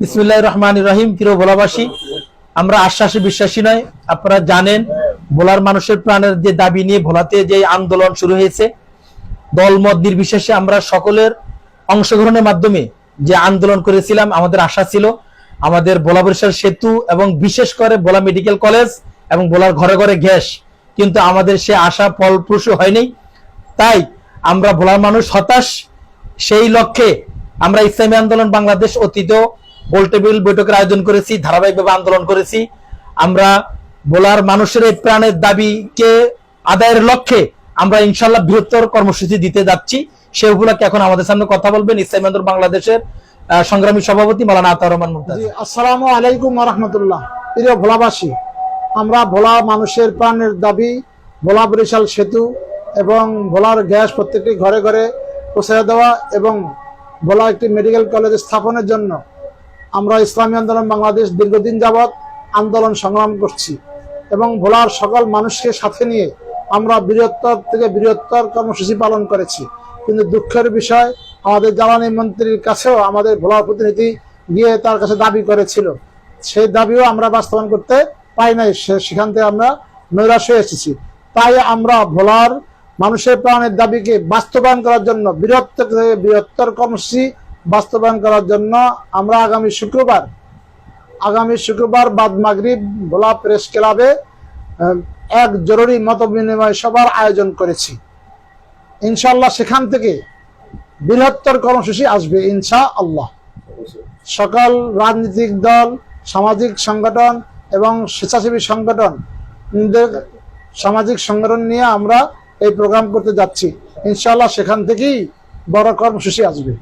বিসমুল্লাহ রহমান রহিম। প্রিয় ভোলাবাসী, আমরা আশ্বাসে বিশ্বাসী নয়। আপনারা জানেন, ভোলার মানুষের প্রাণের যে দাবি নিয়ে ভোলাতে যে আন্দোলন শুরু হয়েছে, দলমত নির্বিশেষে আমরা সকলের অংশগ্রহণের মাধ্যমে যে আন্দোলন করেছিলাম, আমাদের আশা ছিল, আমাদের ভোলা বরিশাল সেতু এবং বিশেষ করে ভোলা মেডিকেল কলেজ এবং ভোলার ঘরে ঘরে গ্যাস। কিন্তু আমাদের সে আশা ফলপ্রসূ হয়নি। তাই আমরা ভোলার মানুষ হতাশ। সেই লক্ষ্যে আমরা ইসলামী আন্দোলন, বাংলাদেশ অতীত গোলটেবিল বৈঠকের আয়োজন করেছি, ধারাবাহিকভাবে আন্দোলন করেছি। আমরা ভোলার মানুষের এই প্রাণের দাবিকে আদায়ের লক্ষ্যে আমরা ইনশাল্লাহ বৃহত্তর কর্মসূচি দিতে যাচ্ছি। সে উপলক্ষে এখন আমাদের সামনে কথা বলবেন ইসলামী আন্দোলন বাংলাদেশের সংগ্রামী সভাপতি মালানা আতা রহমান মুমতাজ। আসসালামু আলাইকুম রহমতুল্লাহ। প্রিয় ভোলাবাসী, আমরা ভোলা মানুষের প্রাণের দাবি, ভোলা বরিশাল সেতু এবং ভোলার গ্যাস প্রত্যেকটি ঘরে ঘরে পৌঁছে দেওয়া এবং ভোলা একটি মেডিকেল কলেজ স্থাপনের জন্য আমরা ইসলামী আন্দোলন বাংলাদেশ দীর্ঘদিন যাবৎ আন্দোলন সংগ্রাম করছি এবং ভোলার সকল মানুষকে সাথে নিয়ে আমরা বৃহত্তর থেকে বৃহত্তর কর্মসূচি পালন করেছি। কিন্তু দুঃখের বিষয়, আমাদের জ্বালানি মন্ত্রীর কাছেও আমাদের ভোলার প্রতিনিধি গিয়ে তার কাছে দাবি করেছিল। সেই দাবিও আমরা বাস্তবায়ন করতে পাই নাই। সেখান থেকে আমরা নৈরাশ হয়ে এসেছি। তাই আমরা ভোলার মানুষের প্রাণের দাবিকে বাস্তবায়ন করার জন্য, বৃহত্তর বৃহত্তর কর্মসূচি বাস্তবায়ন করার জন্য আমরা আগামী শুক্রবার আগামী শুক্রবার বাদ মাগরিব ভোলা প্রেস ক্লাবে এক জরুরি মত বিনিময় সভার আয়োজন করেছি। ইনশাল্লাহ সেখান থেকে বৃহত্তর কর্মসূচি আসবে ইনশা আল্লাহ সকল রাজনৈতিক দল, সামাজিক সংগঠন এবং স্বেচ্ছাসেবী সংগঠন সামাজিক সংগঠন নিয়ে আমরা এই প্রোগ্রাম করতে যাচ্ছি। ইনশাল্লাহ সেখান থেকেই বড় কর্মসূচি আসবে।